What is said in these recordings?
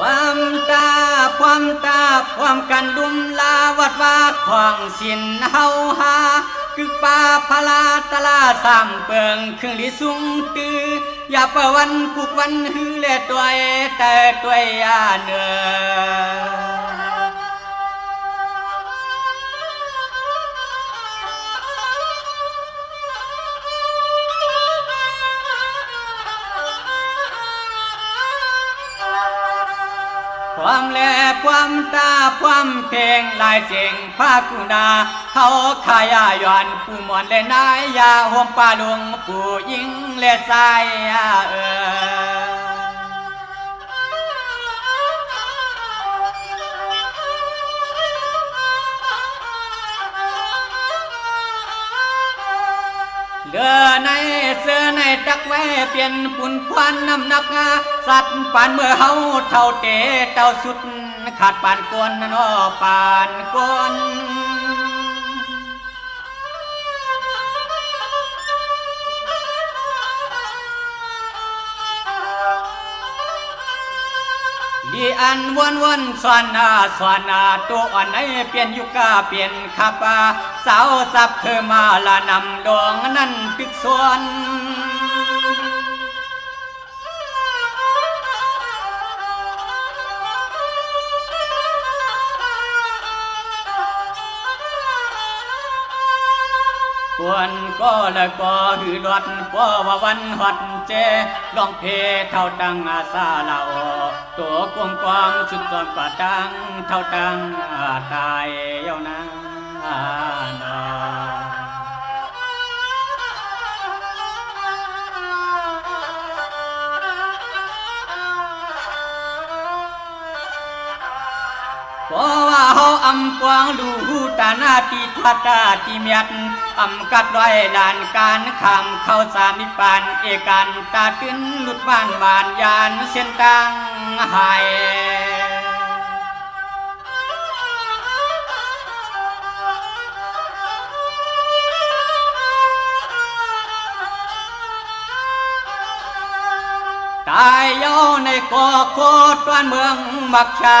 ความตาความตาความกันดุมลาวัดว่าของสินเฮาหากึกป่าพลาตลาสามเปิงครึ่งลิสุงตืออย่าประวันกุกวันฮือเลตัวเอแต่ตัวยาเนือ ความแลความตาความเพลงลายเสียงภาคุนาเขาขายาย่อนผู้มอนและนายยาห่วมป่าลุงผู้ยิงและสายเออ เดือในเสื้อในตักแว่เปลี่ยนปุ่นควันน้ำหนักงาสัตว์ปานเมื่อเฮาเท่าเตะเต่าสุดขาดปานกวนนอปานกวน อันวนวนสวนนาสวนนาตัวอันไหนเปลี่ยนยุกาเปลี่ยนขับาสาวสับเธอมาละนำดวงนั้นปิกส่วนกวนก็ละก็หือรถก็ว่าวันหอดเจลองเพเท่าตังอาซาลาอ ตัวกวงกวางชุดตอนกว่าตังเท่าตังตายเย้านานา พราะว่าเฮาอำกวางดูตาหน้าตีทัดตาตีเมียดอำกัดร้อยลานการคำเข้าสามิปานเอกันตาตื้นหลุดบ้านบานยานเส้นตังหายตายเย้าในกอโคตรวันเมืองบักชา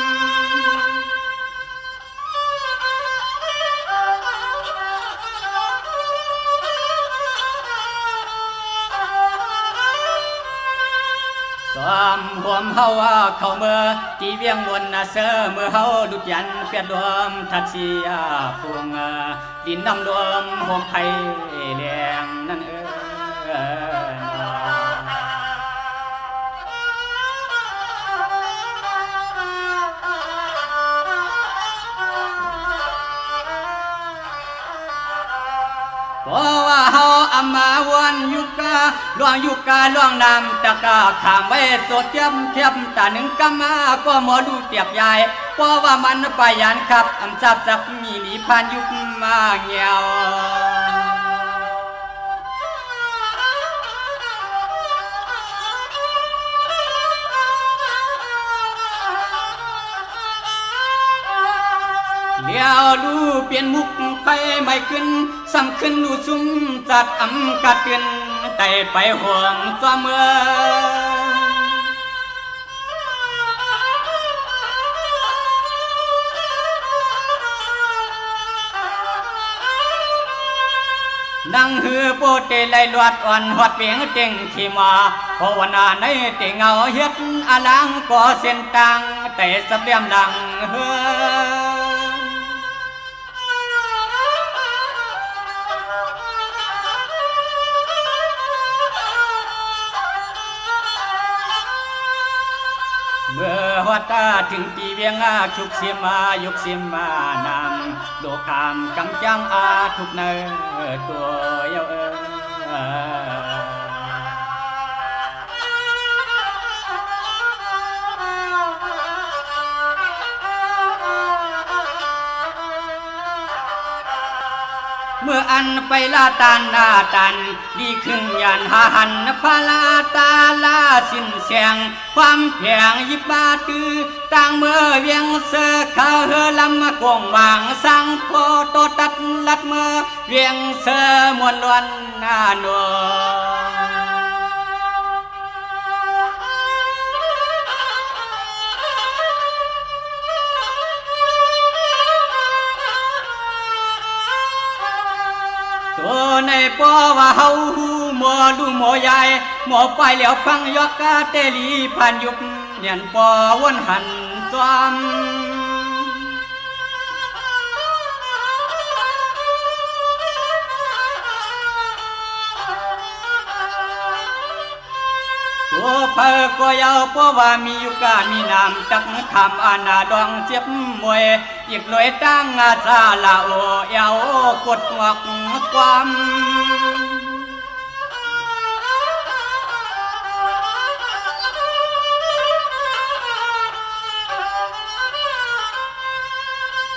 ห่วมเฮาว่าเข้าเมื่อตีเวียงวนนาเสอเมื่อเฮาดุดยันเปียดรวมทัดเสียพวงดินน้ำรวมห่วงนั่นเออเพราะว่าเฮาอำมาวันยุกาล่วงยุกาล่วงนำตะกาขามไว้สดเทียมเทียมตาหนึ่งกำมาก็หมอดูเตียบใหญ่เพราะว่ามันไปยันครับอำจับจับมีหนีพันยุกมาเงียวเลี้ยวดูเปลี่ยนมุกไปไม่ขึ้นซ้ำขึ้นดูซุ่มจัดอำกัดเป็น ไต่ไปห่วงตัวเมื่อนังฮือโปเตไลลวดอ่อนหอดเปียงเต็งขีมาภาวนาในตงเงาเฮ็ดอาลังก่อเส้นตังแต่สับเลียมดังเฮือ ตาถึงปีเวียงอาชุกเสียมายุกเสียมานำโดกามกำจังอาทุกเนอตัวเยาเออเมื่ออันไปลาตันนาตันดีขึ้งยันหาหันพาลา สิ้นเสียงความแผงยิบบาตือต่างเมื่อเวียงเสอเขาเฮอลำกวงวางสังโพโตตัดลัดเมื่อเวียงเสอมวนลวนนาโนตัวในปอว่าเฮาหูห มอดูหมอยายหมอไปแล้วฟังยอกกาเตลีผ่านยุบเนียนปอวนหันจอมตัวเพอก็ยาวเพราะว่ามีอยู่กามีนามจักคำอานาดองเจ็บมวยอีกลอยตั้งอาซาลาโอเอวกดงอกความ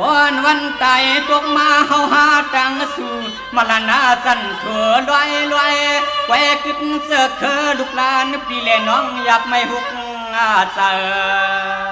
วันวันไตตกมาเฮาหาตังสู่มาลานาสันถัวลอยลอยแควกึดเสือเคอลูกลานปีเลน้องอยากไม่หุกอาเจอ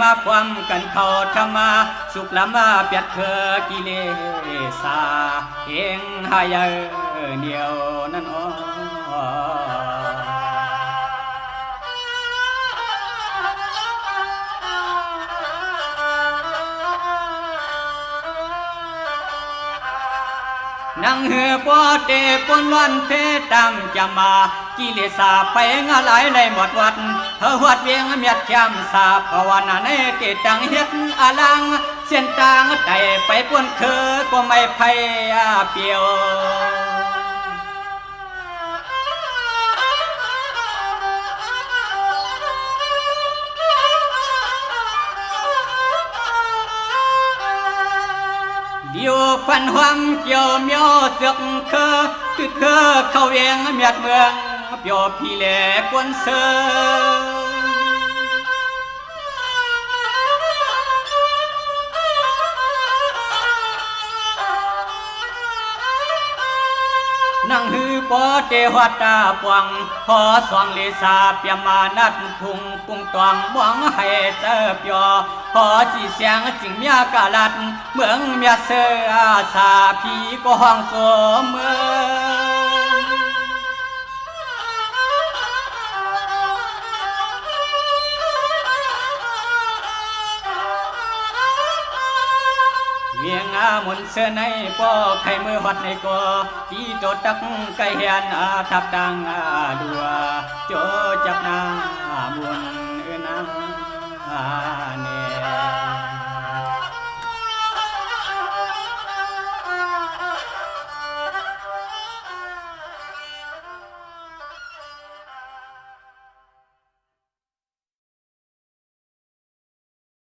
มาความกันเขาธรรมาสุขละมาเปียดเคอกิเลสาเองหายเดียวนั่นอ๋อนังเหือปอเตปนวันเพตามจะมา กิเลสาไปงาหลายเลยหมดวัดเธอวัดเวียงเมียดแคมสาภาวนาในเกตังเฮ็ดอาลังเส้นตางไตไปปวนเคอก็ไม่ไพอาเปียวเดียวพันหวมเกี่ยวเมียวเสือกเคอคือเคอเข้าเวียงเมียดเมือง เปียวพี่แหลกวนเซอนังฮือปอเตหัตาปวงพอสวงเลสาเปียมานัดพุงปุงตวงหวังให้เจอเปียพอจีเสียงจิงเมียกาลัดเมืองเมียเสืออาสาพีก็ห้องโสมเมืองามนเสือในปอไข่มือหัดในกอที่โตตักไก่เฮียนอาทับดังอาดัวโจจับนาบุญ